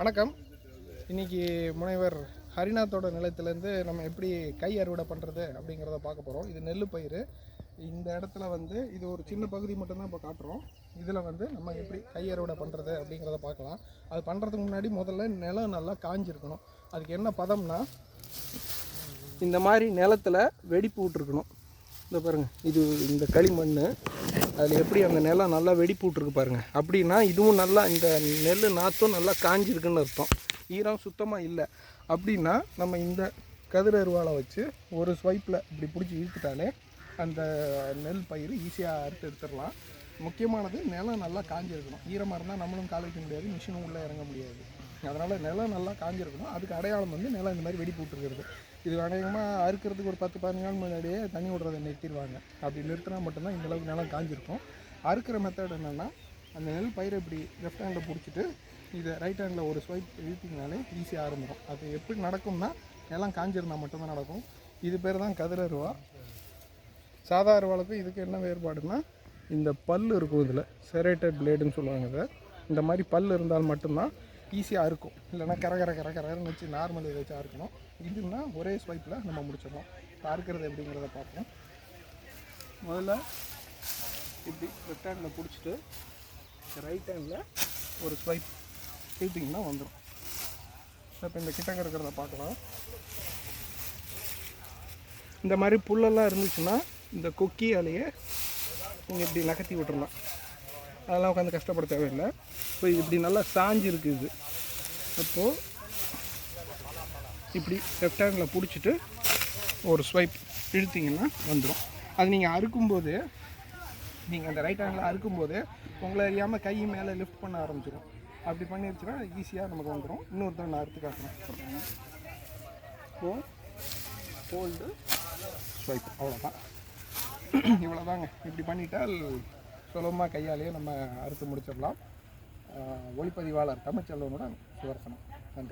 வணக்கம். இன்னைக்கு முனைவர் ஹரிநாத்தோட நிலத்திலேருந்து நம்ம எப்படி கை அறுவடை பண்ணுறது அப்படிங்கிறத பார்க்க போகிறோம் இது நெல் பயிர் இந்த இடத்துல வந்து இது ஒரு சின்ன பகுதி மட்டும்தான் இப்போ காட்டுறோம். இதில் வந்து நம்ம எப்படி கை அறுவடை பண்ணுறது அப்படிங்கிறத பார்க்கலாம். அது பண்ணுறதுக்கு முன்னாடி முதல்ல நிலம் நல்லா காஞ்சிருக்கணும். அதுக்கு என்ன பதம்னா இந்த மாதிரி நிலத்தில் வெடிப்பு விட்டுருக்கணும். இந்த பாருங்கள் இது இந்த களிமண் அதில் எப்படி அந்த நிலம் நல்லா வெடிப்பு விட்ருக்கு பாருங்கள் அப்படின்னா இதுவும் நல்லா இந்த நெல் நாற்றும் நல்லா காஞ்சிருக்குன்னு அர்த்தம். ஈரம் சுத்தமாக இல்லை. அப்படின்னா நம்ம இந்த கதிர் அருவாளை வச்சு ஒரு ஸ்வைப்பில் இப்படி பிடிச்சி இழுத்துட்டாலே அந்த நெல் பயிர் ஈஸியாக அறுத்து எடுத்துடலாம். முக்கியமானது நிலம் நல்லா காஞ்சிருக்கணும். ஈரமாக இருந்தால் நம்மளும் கால் வைக்க முடியாது மிஷினும் உள்ளே இறங்க முடியாது. அதனால் நிலம் நல்லா காஞ்சிருக்கணும். அதுக்கு அடையாளம் வந்து நிலம் இந்த மாதிரி வெடிப்பு விட்டுருக்கிறது இது அநேகமாக அறுக்கிறதுக்கு ஒரு பத்து பதினஞ்சு நாள் முன்னாடியே தண்ணி விடுறதை நிறுத்திடுவாங்க. அப்படி நிறுத்தினா மட்டும்தான் இந்த அளவுக்கு நிலம் காஞ்சிருக்கும். அறுக்கிற மெத்தட் என்னென்னா அந்த நெல் பயிரை இப்படி லெஃப்ட் ஹேண்டில் பிடிச்சிட்டு இதை ரைட் ஹேண்டில் ஒரு ஸ்வைப் இழுத்திங்கனாலே ஈஸியாக ஆரம்பிக்கும். அது எப்படி நடக்கும்னா நிலம் காஞ்சிருந்தால் மட்டும்தான் நடக்கும். இது பேர் தான் கதிர் அருவா. சாதா அருவாளுக்கும் இதுக்கு என்ன வேறுபாடுனா இந்த பல் இருக்கும் இதில் செரேட்டட் பிளேடுன்னு சொல்லுவாங்க இதை. இந்த மாதிரி பல் இருந்தால் மட்டும்தான் ஈஸியாக இருக்கும். இல்லைன்னா கர கர கர கரன்னு வச்சு நார்மல் இதை வச்சு அறுக்கணும். இதுன்னா ஒரே ஸ்வைப்பில் நம்ம முடிச்சிடலாம் அறுக்கிறது எப்படிங்கிறத பார்ப்போம். முதல்ல இப்படி லெஃப்ட் ஹேண்டில் பிடிச்சிட்டு ரைட் ஹேண்டில் ஒரு ஸ்வைப் இழுத்திங்கன்னா வந்துடும் இப்போ இந்த கிட்டங்க இருக்கிறத பார்க்கலாம். இந்த மாதிரி புல்லெல்லாம் இருந்துச்சுன்னா இந்த கொக்கியாலேயே நீங்கள் இப்படி நகர்த்தி விட்டுறலாம். அதெல்லாம் உட்காந்து கஷ்டப்பட தேவையில்லை. இப்போ இப்படி நல்லா சாஞ்சு இருக்குது இது. அப்போது இப்படி லெஃப்ட் ஹேண்டில் பிடிச்சிட்டு ஒரு ஸ்வைப் இழுத்தீங்கன்னா வந்துடும் அது நீங்கள் அறுக்கும்போது நீங்கள் அந்த ரைட் ஹேண்டில் அறுக்கும்போது உங்களை அறியாமல் கை மேலே லிஃப்ட் பண்ண ஆரம்பிச்சிடும் அப்படி பண்ணிருச்சுன்னா ஈஸியாக நமக்கு வந்துடும் இன்னொருத்தர் நான் அறுத்து காட்டுறேன். இப்போ ஹோல்டு ஸ்வைப் அவ்வளோதான் இவ்வளோதாங்க இப்படி பண்ணிட்டால் சுலபமாக கையாலேயே நம்ம அறுத்து முடிச்சிடலாம். ஒளிப்பதிவாளர் தமிழ்ச்செல்வனுடன் சுதர்சனம். நன்றி.